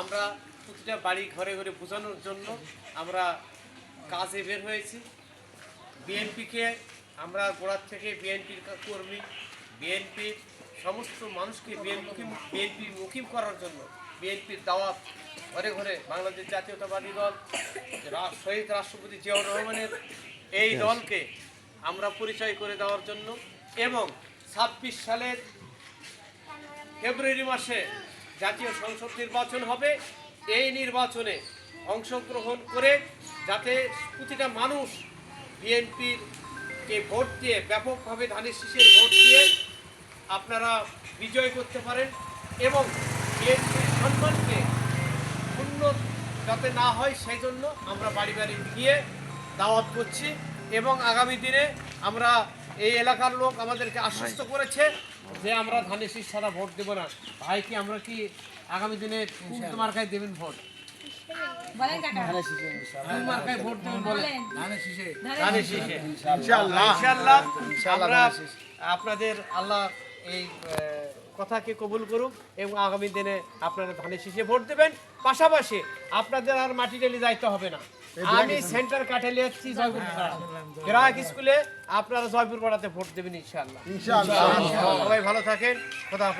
আমরা প্রতিটা বাড়ি ঘরে ঘরে বোঝানোর জন্য আমরা কাজে বের হয়েছি। বিএনপিকে আমরা গোড়ার থেকে বিএনপির কর্মী বিএনপির সমস্ত মানুষকে বিএনপি বিএনপি মুখিম করার জন্য বিএনপির দাওয়াত ঘরে ঘরে বাংলাদেশ জাতীয়তাবাদী দল শহীদ রাষ্ট্রপতি জিয়াউর রহমানের এই দলকে আমরা পরিচয় করে দেওয়ার জন্য এবং ছাব্বিশ সালের ফেব্রুয়ারি মাসে জাতীয় সংসদ নির্বাচন হবে। এই নির্বাচনে অংশগ্রহণ করে যাতে প্রতিটা মানুষ বিএনপির কে ভোট দিয়ে ব্যাপকভাবে ধানের শীষের ভোট দিয়ে আপনারা বিজয় করতে পারেন এবং বিএনপির সম্মানকে শূন্য যাতে না হয় সেই জন্য আমরা বাড়ি বাড়ি গিয়ে দাওয়াত করছি এবং আগামী দিনে আমরা এই এলাকার লোক আমাদেরকে আশ্বস্ত করেছে যে আমরা ধানের শীষ ছাড়া ভোট দেবো না। ভাই কি আমরা কি আগামী দিনে মার্কায় দেবেন ভোট? আপনাদের আল্লাহ এই কথাকে কবুল করুক এবং আগামী দিনে আপনারা ধানের শীষে ভোট দেবেন। পাশাপাশি আপনাদের আর মাটি টেলি যাইতে হবে না। আমি সেন্টার কাটে যাচ্ছি জয়পুর গ্রাহক স্কুলে আপনারা জয়পুর পাড়াতে ভোট দেবেন ইনশাল্লাহ সবাই ভালো থাকেন। খোদা হাফেজ।